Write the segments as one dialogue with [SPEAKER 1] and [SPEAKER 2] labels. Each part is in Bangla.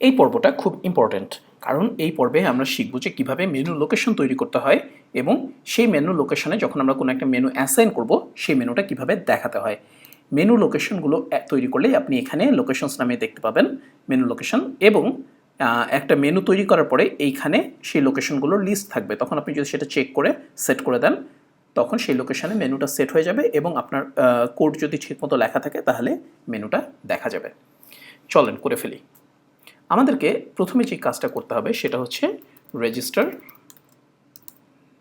[SPEAKER 1] এই পর্বটা খুব ইম্পর্ট্যান্ট কারণ এই পর্বে আমরা শিখব যে কীভাবে মেনু লোকেশন তৈরি করতে হয় এবং সেই মেনু লোকেশনে যখন আমরা কোনো একটা মেনু অ্যাসাইন করব, সেই মেনুটা কীভাবে দেখাতে হয়। মেনু লোকেশনগুলো তৈরি করলেই আপনি এখানে লোকেশনস নামে দেখতে পাবেন মেনু লোকেশন এবং একটা মেনু তৈরি করার পরে এইখানে সেই লোকেশনগুলোর লিস্ট থাকবে। তখন আপনি যদি সেটা চেক করে সেট করে দেন, তখন সেই লোকেশনে মেনুটা সেট হয়ে যাবে এবং আপনার কোড যদি ঠিকমতো লেখা থাকে, তাহলে মেনুটা দেখা যাবে। চলেন করে ফেলি। আমাদেরকে প্রথমে যে কাজটা করতে হবে সেটা হচ্ছে রেজিস্টার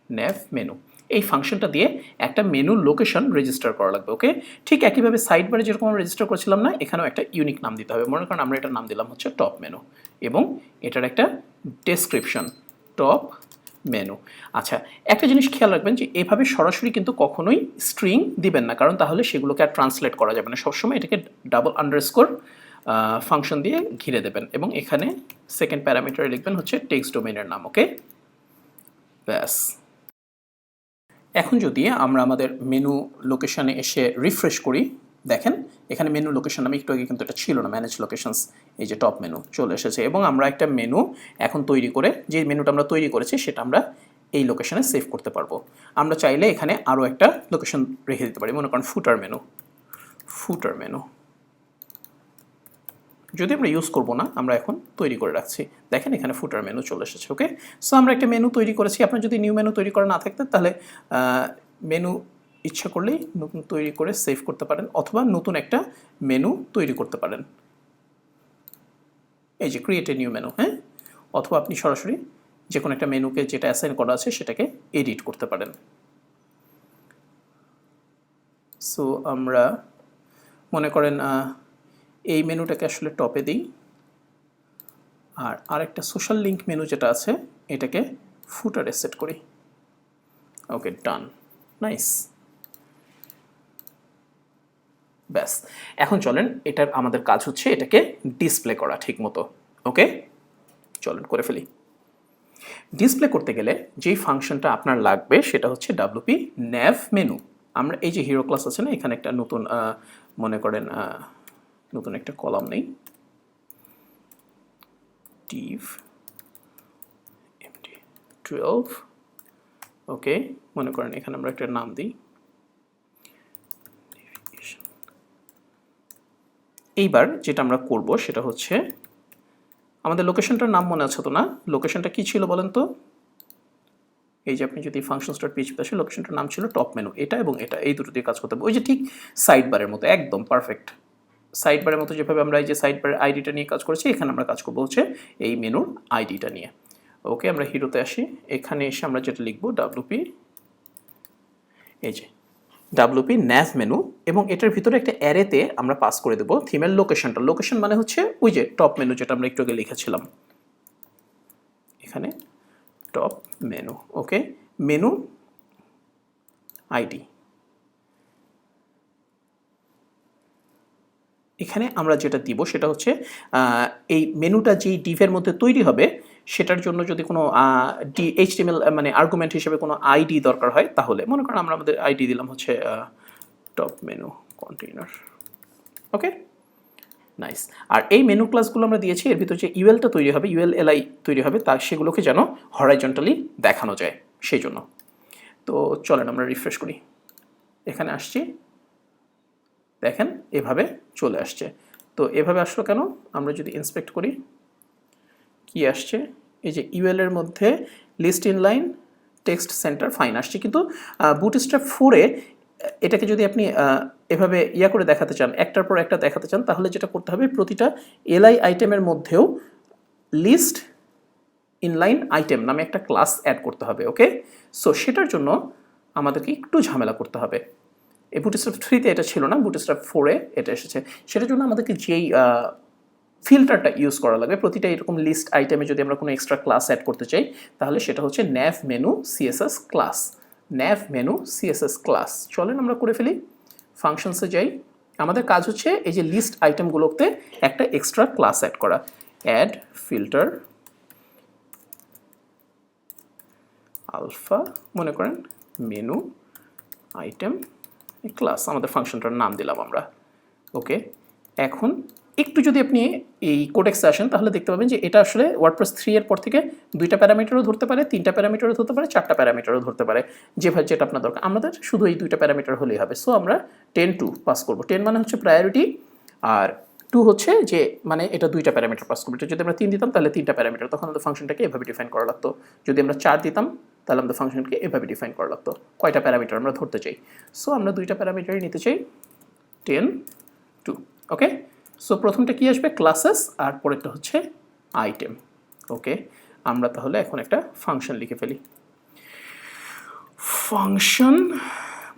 [SPEAKER 1] নেভ মেনু এই ফাংশনটা দিয়ে একটা মেনু লোকেশন রেজিস্টার করা লাগবে ওকে ঠিক একইভাবে সাইড বারে যেরকম আমরা রেজিস্টার করেছিলাম না, এখানেও একটা ইউনিক নাম দিতে হবে। মনে করেন আমরা এটার নাম দিলাম হচ্ছে টপ মেনু এবং এটার একটা ডেসক্রিপশন টপ মেনু আচ্ছা একটা জিনিস খেয়াল রাখবেন যে এভাবে সরাসরি কিন্তু কখনোই স্ট্রিং দিবেন না, কারণ তাহলে সেগুলোকে আর ট্রান্সলেট করা যাবে না। সবসময় এটাকে ডাবল আন্ডারস্কোর ফাংশন দিয়ে ঘিরে দেবেন এবং এখানে সেকেন্ড প্যারামিটারে লিখবেন হচ্ছে টেক্সট ডোমেনের নাম ওকে ব্যাস। এখন যদি আমরা আমাদের মেনু লোকেশানে এসে রিফ্রেশ করি, দেখেন, এখানে মেনু লোকেশন আমি একটু আগে কিন্তু এটা ছিল না ম্যানেজ লোকেশনস এই যে টপ মেনু চলে এসেছে এবং আমরা একটা মেনু এখন তৈরি করে, যে মেনুটা আমরা তৈরি করেছি সেটা আমরা এই লোকেশনে সেভ করতে পারব। আমরা চাইলে এখানে আরও একটা লোকেশন রেখে দিতে পারি, মনে করেন ফুটার মেনু ফুটার মেনু যদি আমরা ইউজ করব না, আমরা এখন তৈরি করে রাখছি। দেখেন এখানে ফুটার মেনু চলে এসেছে ওকে সো আমরা একটা মেনু তৈরি করেছি। আপনার যদি নিউ মেনু তৈরি করা না থাকতে, তাহলে মেনু ইচ্ছা করলেই নতুন তৈরি করে সেভ করতে পারেন, অথবা নতুন একটা মেনু তৈরি করতে পারেন। এই যে ক্রিয়েট এ নিউ মেনু হ্যাঁ? অথবা আপনি সরাসরি যে কোনো একটা মেনুকে যেটা অ্যাসাইন করা আছে, সেটাকে এডিট করতে পারেন। সো আমরা মনে করেন এই মেনুটাকে আসলে টপে দিই। আর আরেকটা সোশ্যাল লিঙ্ক মেনু যেটা আছে, এটাকে ফুটারে সেট করি। ওকে ডান নাইস ব্যাস, এখন চলেন, এটার আমাদের কাজ হচ্ছে এটাকে ডিসপ্লে করা ঠিক মতো ওকে চলেন, করে ফেলি। ডিসপ্লে করতে গেলে যেই ফাংশনটা আপনার লাগবে, সেটা হচ্ছে ডাব্লুপি ন্যাভ মেনু আমরা এই যে হিরো ক্লাস আছে না, এখানে একটা নতুন মনে করেন নতুন একটা কলাম নেই। empty 12 ওকে মনে করেন এখানে আমরা একটা নাম দিই। এইবার যেটা আমরা করব সেটা হচ্ছে, আমাদের লোকেশনটার নাম মনে আছে তো না? লোকেশনটা কি ছিল বলেন তো? এই যে আপনি যদি ফাংশন স্টার্ট পিএইচপি আসে লোকেশনটার নাম ছিল টপ মেনু এটা এবং এটা, এই দুটো দিয়ে কাজ করতে হবে। ওই যে ঠিক সাইড বারের মতো, একদম পারফেক্ট সাইড বারের মতো যেভাবে আমরা এই যে সাইড বারের আইডিটা নিয়ে কাজ করেছি, এখানে আমরা কাজ করব হচ্ছে এই মেনুর আইডিটা নিয়ে। ওকে আমরা হিরোতে আসি। এখানে এসে আমরা যেটা লিখব ডাব্লুপি এই যে ডাব্লুপি ন্যাভ মেনু এবং এটার ভিতরে একটা অ্যারেতে আমরা পাস করে দেবো থিমের লোকেশনটা লোকেশন মানে হচ্ছে ওই যে টপ মেনু যেটা আমরা একটু আগে লিখেছিলাম। এখানে top menu okay menu ID এখানে আমরা যেটা দিব সেটা হচ্ছে এই মেনুটা যেই ডিভের মধ্যে তৈরি হবে, সেটার জন্য যদি কোনো ডি, এইচটিএমএল মানে আর্গুমেন্ট হিসেবে কোনো আইডি দরকার হয়, তাহলে মনে করেন আমরা আমাদের আইডি দিলাম হচ্ছে top menu container okay nice আর এই মেনু ক্লাসগুলো আমরা দিয়েছি, এর ভিতরে যে ইউএলটা তৈরি হবে ইউএল এলআই তৈরি হবে, তা সেগুলোকে যেন হরাইজন্টালি দেখানো যায়, সেই জন্য। তো চলেন আমরা রিফ্রেশ করি। এখানে আসছি। দেখেন, এভাবে চলে আসছে। তো এভাবে আসলো কেন? আমরা যদি ইন্সপেক্ট করি, কি আসছে? এই যে ইউএল এর মধ্যে list in line text center fine আসছে। কিন্তু বুটস্ট্র্যাপ ফোরে এটাকে যদি আপনি এভাবে ইয়া করে দেখাতে চান, একটার পর একটা দেখাতে চান, তাহলে যেটা করতে হবে, প্রতিটা এলআই আইটেমের মধ্যেও লিস্ট ইনলাইন আইটেম নামে একটা ক্লাস অ্যাড করতে হবে ওকে সো সেটার জন্য আমাদেরকে একটু ঝামেলা করতে হবে। এই বুটস্ট্র্যাপ থ্রিতে এটা ছিল না বুটস্ট্র্যাপ ফোরে এটা এসেছে। সেটার জন্য আমাদেরকে যেই ফিল্টারটা ইউজ করা লাগবে, প্রতিটা এরকম লিস্ট আইটেমে যদি আমরা কোনো এক্সট্রা ক্লাস অ্যাড করতে চাই, তাহলে সেটা হচ্ছে nav menu CSS class nav menu CSS class চলেন আমরা করে ফেলি ফাংশনসে যাই। আমাদের কাজ হচ্ছে এই যে লিস্ট আইটেমগুলোতে একটা এক্সট্রা ক্লাস অ্যাড করা। অ্যাড ফিল্টার আলফা মনে করেন মেনু আইটেম ক্লাস আমাদের ফাংশনটার নাম দিলাম আমরা। ওকে এখন একটু যদি আপনি এই কোডেক্সে আসেন, তাহলে দেখতে পাবেন যে এটা আসলে ওয়ার্ডপ্রেস থ্রি এর পর থেকে দুইটা প্যারামিটারও ধরতে পারে, তিনটা প্যারামিটারও ধরতে পারে, চারটা প্যারামিটারও ধরতে পারে। যেভাবে যেটা আপনার দরকার। আমাদের শুধু এই দুইটা প্যারামিটার হলেই হবে। সো আমরা টেন টু পাস করব। টেন মানে হচ্ছে প্রায়োরিটি আর টু হচ্ছে যে মানে এটা দুইটা প্যারামিটার পাস করব। যদি আমরা তিন দিতাম, তাহলে তিনটা প্যারামিটার। তখন আমাদের ফাংশনটাকে এভাবে ডিফাইন করা লাগতো। যদি আমরা চার দিতাম তাহলে আমাদের ফাংশনকে এভাবে ডিফাইন করা লাগতো কয়টা প্যারামিটার আমরা ধরতে চাই? সো আমরা দুইটা প্যারামিটারই নিতে চাই টেন টু ওকে সো প্রথমটা কি আসবে? ক্লাসেস আর পরেরটা হচ্ছে আইটেম ওকে আমরা তাহলে এখন একটা ফাংশন লিখে ফেলি। ফাংশন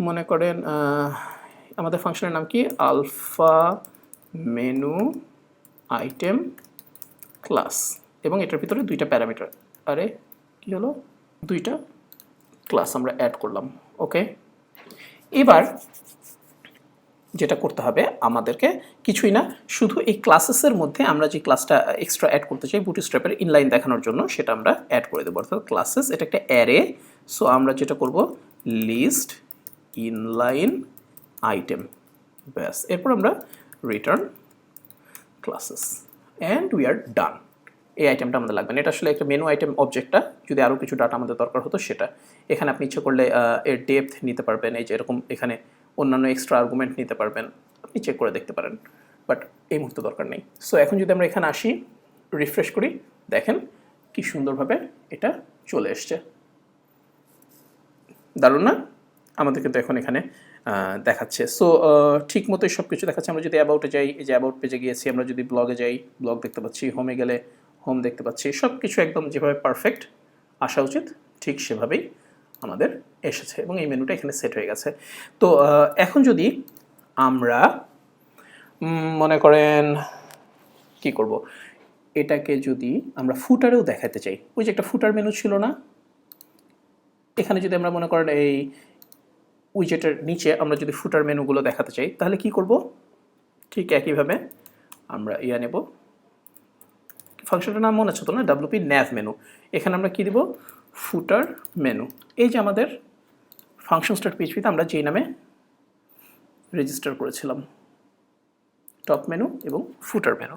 [SPEAKER 1] মনে করেন আমাদের ফাংশনের নাম কি? আলফা মেনু আইটেম ক্লাস এবং এটার ভিতরে দুইটা প্যারামিটার আরে, কি হলো? দুইটা ক্লাস আমরা অ্যাড করলাম ওকে এবার যেটা করতে হবে আমাদেরকে কিছুই না, শুধু এই ক্লাসেসের মধ্যে আমরা যে ক্লাসটা এক্সট্রা অ্যাড করতে চাই বুটি স্ট্র্যাপের ইনলাইন দেখানোর জন্য, সেটা আমরা অ্যাড করে দেবো। অর্থাৎ ক্লাসেস এটা একটা অ্যারে সো আমরা যেটা করব লিস্ট ইনলাইন আইটেম ব্যাস। এরপর আমরা return classes and we are done এই আইটেমটা আমাদের লাগবে না। এটা আসলে একটা মেনু আইটেম অবজেক্টটা যদি আরও কিছু ডাটা আমাদের দরকার হতো, সেটা। এখানে আপনি ইচ্ছে করলে এর ডেপথ নিতে পারবেন। এই যে এরকম এখানে অন্যান্য এক্সট্রা আর্গুমেন্ট নিতে পারবেন। আপনি চেক করে দেখতে পারেন। বাট এই মুহূর্তে দরকার নেই। সো এখন যদি আমরা এখানে আসি রিফ্রেশ করি, দেখেন কি সুন্দরভাবে এটা চলে এসছে। দারুণ না? আমাদের কিন্তু এখন এখানে দেখাচ্ছে। সো ঠিক মতোই সব কিছু দেখাচ্ছে। আমরা যদি অ্যাবাউটে যাই, এই যে অ্যাবাউট পেজে গিয়েছি, আমরা যদি ব্লগে যাই ব্লগ দেখতে পাচ্ছি। হোমে গেলে হোম দেখতে পাচ্ছি। সব কিছু একদম যেভাবে পারফেক্ট আসা উচিত, ঠিক সেভাবেই আমাদের এসেছে এবং এই মেনুটা এখানে সেট হয়ে গেছে। তো এখন যদি আমরা মনে করেন, কি করব? এটাকে যদি আমরা ফুটারেও দেখাতে চাই। ওই যে একটা ফুটার মেনু ছিল না? এখানে যদি আমরা মনে করেন এই উইজেটের নিচে আমরা যদি ফুটার মেনুগুলো দেখাতে চাই, তাহলে কি করব? ঠিক একইভাবে আমরা ইয়া নেব। ফাংশনটার নাম মনে আছে তো না? ডাব্লুপি ন্যাভ মেনু এখানে আমরা কি দিব? ফুটার মেনু এই যে আমাদের ফাংশন স্টার্ট পিএইচপিতে আমরা যেই নামে রেজিস্টার করেছিলাম। টপ মেনু এবং footer menu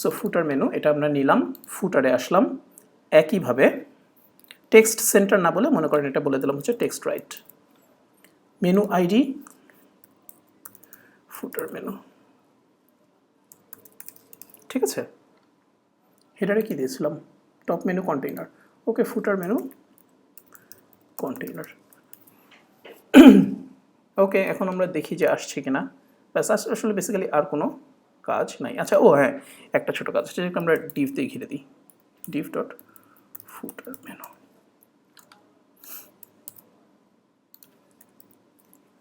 [SPEAKER 1] so footer menu এটা আমরা নিলাম ফুটারে আসলাম। একইভাবে টেক্সট সেন্টার না বলে মনে করেন এটা বলে দিলাম হচ্ছে text right menu ID footer menu ঠিক আছে? হেডারে কি দিয়েছিলাম? Top menu container okay footer menu container okay এখন আমরা দেখি যে আসছে কিনা। ব্যাস, আস- আসলে বেসিক্যালি আর কোনো কাজ নাই। আচ্ছা ও হ্যাঁ একটা ছোটো কাজ আছে যেটা আমরা ডিভ দিয়ে ঘিরে দিই। ডিভ ডট ফুটার মেনু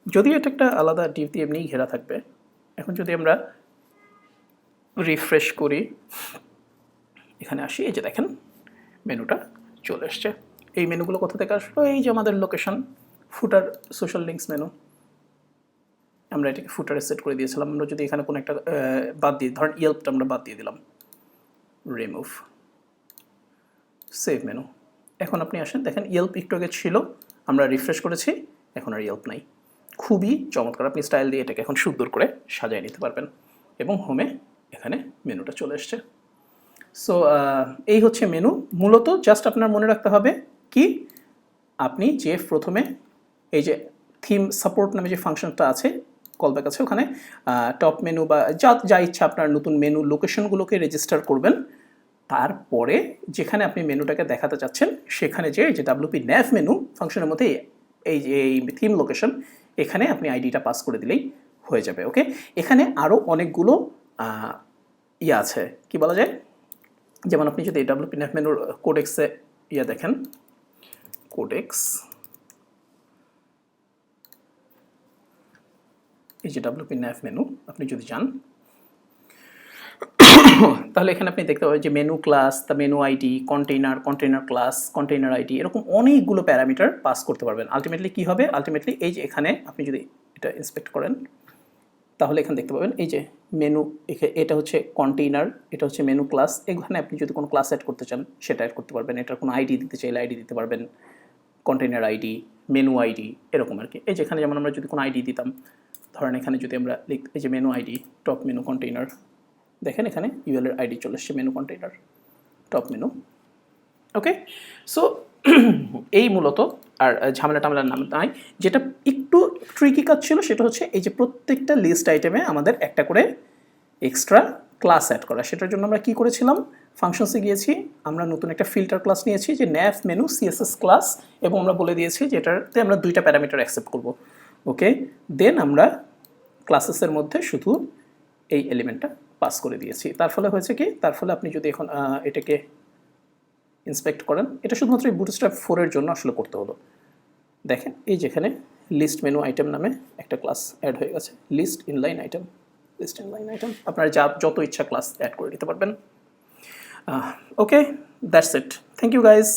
[SPEAKER 1] যদি এটা একটা আলাদা ডিভ দিয়ে এমনিই ঘেরা থাকবে, এখন যদি আমরা রিফ্রেশ করি এখানে আসি, এই যে দেখেন, মেনুটা চলে এসছে। এই মেনুগুলো কোথা থেকে আসলো? এই যে আমাদের location footer social links menu আমরা এটাকে ফুটারে সেট করে দিয়েছিলাম। আমরা যদি এখানে কোনো একটা বাদ দিই ধরেন ইয়েল্পটা আমরা বাদ দিয়ে দিলাম। রিমুভ সেভ মেনু এখন আপনি আসেন, দেখেন ইয়েল্প একটু আগে ছিল, আমরা রিফ্রেশ করেছি, এখন আর ইয়েল্প নাই। খুবই চমৎকার, আপনি স্টাইল দিয়ে এটাকে এখন সুন্দর করে সাজিয়ে নিতে পারবেন। এবং হোমে এখানে মেনুটা চলে এসছে। সো এই হচ্ছে মেনু মূলত জাস্ট আপনার মনে রাখতে হবে কি আপনি যে প্রথমে এই যে থিম সাপোর্ট নামে যে ফাংশনটা আছে কলব্যাক আছে ওখানে টপ মেনু বা যা যা ইচ্ছা আপনার নতুন মেনু লোকেশনগুলোকে রেজিস্টার করবেন। তারপরে যেখানে আপনি মেনুটাকে দেখাতে চাচ্ছেন, সেখানে যে যে ডাব্লিউপি ন্যাভ মেনু ফাংশনের মধ্যে এই যে, এই থিম লোকেশন এখানে আপনি আইডিটা পাস করে দিলেই হয়ে যাবে ওকে এখানে আরও অনেকগুলো ইয়ে আছে। কি বলা যায়? যেমন আপনি যদি ডাব্লিউপি ন্যাভ মেনুর কোডেক্সে ইয়ে দেখেন কোডেক্স এই যে ডাব্লিউপি ন্যাভ মেনু আপনি যদি যান, তাহলে এখানে আপনি দেখতে পাবেন যে menu class the menu ID container container class container ID এরকম অনেকগুলো প্যারামিটার পাস করতে পারবেন। আলটিমেটলি কী হবে? আলটিমেটলি এই যে এখানে আপনি যদি এটা ইন্সপেক্ট করেন তাহলে এখানে দেখতে পাবেন, এই যে মেনু এটা হচ্ছে কন্টেইনার এটা হচ্ছে মেনু ক্লাস এখানে আপনি যদি কোনো ক্লাস অ্যাড করতে চান, সেটা অ্যাড করতে পারবেন। এটার কোনো আইডি দিতে চাইলে আইডি দিতে পারবেন কন্টেইনার আইডি মেনু আইডি এরকম আর কি। এই যে এখানে যেমন আমরা যদি কোনো আইডি দিতাম, ধরেন এখানে যদি আমরা লিখ, এই যে menu ID top menu container দেখেন এখানে ইউএলের আইডি চলে এসছে menu container top menu okay so এই মূলত আর ঝামেলা টামেলার নাম, নাই। যেটা একটু ট্রিকি কাজ ছিল সেটা হচ্ছে এই যে প্রত্যেকটা লিস্ট আইটেমে আমাদের একটা করে এক্সট্রা ক্লাস অ্যাড করা। সেটার জন্য আমরা কি করেছিলাম? ফাংশনসে গিয়েছি, আমরা নতুন একটা ফিল্টার ক্লাস নিয়েছি, যে ন্যাফ মেনু সিএসএস ক্লাস এবং আমরা বলে দিয়েছি যে এটাতে আমরা দুইটা প্যারামিটার অ্যাকসেপ্ট করব। ওকে দেন আমরা ক্লাসেসের মধ্যে শুধু এই এলিমেন্টটা পাস করে দিয়েছি। তার ফলে হয়েছে কি? তার ফলে আপনি যদি এখন এটাকে ইন্সপেক্ট করেন। এটা শুধুমাত্র এই বুটস্ট্র্যাপ ফোরের জন্য আসলে করতে হলো। দেখেন, এই যেখানে লিস্ট মেনু আইটেম নামে একটা ক্লাস অ্যাড হয়ে গেছে। List inline item list inline item আপনারা যা, যত ইচ্ছা ক্লাস অ্যাড করে দিতে পারবেন। Okay that's it thank you guys